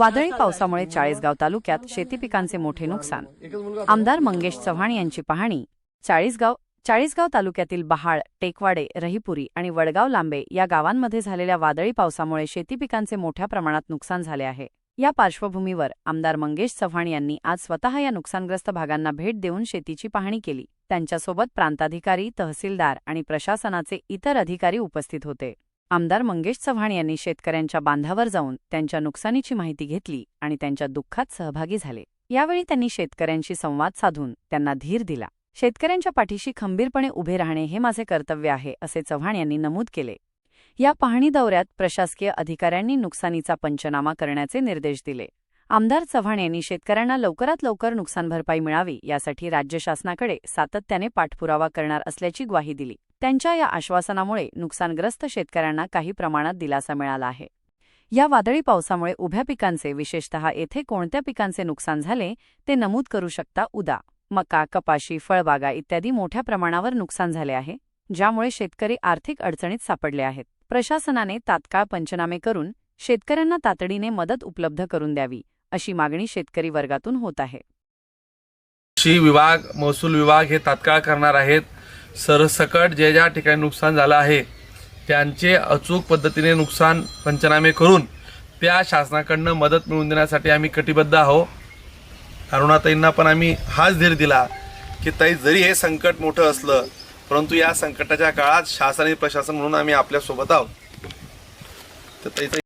वादळी पावसामुळे चाळीसगाव तालुक्यात शेती पिकांचे मोठे नुकसान. आमदार मंगेश चव्हाण यांची पाहणी चाळीसगाव चाळीसगाव तालुक्यातील बहाळ टेकवाडे रहीपुरी आणि वडगाव लांबे या गावांमध्ये झालेल्या वादळी पावसामुळे शेती पिकांचे मोठ्या प्रमाणात नुकसान झाले आहे. या पार्श्वभूमीवर आमदार मंगेश चव्हाण यांनी आज स्वतः या नुकसानग्रस्त भागांना भेट देऊन शेतीची पाहणी केली. त्यांच्यासोबत प्रांताधिकारी तहसीलदार आणि प्रशासनाचे इतर अधिकारी उपस्थित होते. आमदार मंगेश चव्हाण यांनी शेतकऱ्यांच्या बांधावर जाऊन त्यांच्या नुकसानीची माहिती घेतली आणि त्यांच्या दुःखात सहभागी झाले. यावेळी त्यांनी शेतकऱ्यांशी संवाद साधून त्यांना धीर दिला. शेतकऱ्यांच्या पाठीशी खंबीरपणे उभे राहणे हे माझे कर्तव्य आहे असे चव्हाण यांनी नमूद केले. या पाहणी दौऱ्यात प्रशासकीय अधिकाऱ्यांनी नुकसानीचा पंचनामा करण्याचे निर्देश दिले. आमदार चव्हाण यांनी शेतकऱ्यांना लवकरात लवकर नुकसान भरपाई मिळावी यासाठी राज्य शासनाकडे सातत्याने पाठपुरावा करणार असल्याची ग्वाही दिली. त्यांच्या या आश्वासनामुळे नुकसानग्रस्त शेतकऱ्यांना काही प्रमाणात दिलासा मिळाला आहे. या वादळी पावसामुळे उभ्या पिकांचे विशेषतः येथे कोणत्या पिकांचे नुकसान झाले ते नमूद करू शकता उदा. मका कपाशी फळबागा इत्यादी मोठ्या प्रमाणावर नुकसान झाले आहे ज्यामुळे शेतकरी आर्थिक अडचणीत सापडले आहेत. प्रशासनाने तात्काळ पंचनामे करून शेतकऱ्यांना तातडीने मदत उपलब्ध करून द्यावी अशी मागणी शेतकरी वर्गातून होत आहे. कृषी विभाग महसूल विभाग हे तात्काळ करणार आहेत. सरसकट जे ज्या ठिकाणी नुकसान झालं आहे त्यांचे अचूक पद्धतीने नुकसान पंचनामे करून त्या शासनाकडनं मदत मिळवून देण्यासाठी आम्ही कटिबद्ध आहोत. अरुणाताईंना पण आम्ही हाच धीर दिला की ताई जरी हे संकट मोठं असलं परंतु या संकटाच्या काळात शासन आणि प्रशासन म्हणून आम्ही आपल्यासोबत आहोत. तर ताईचं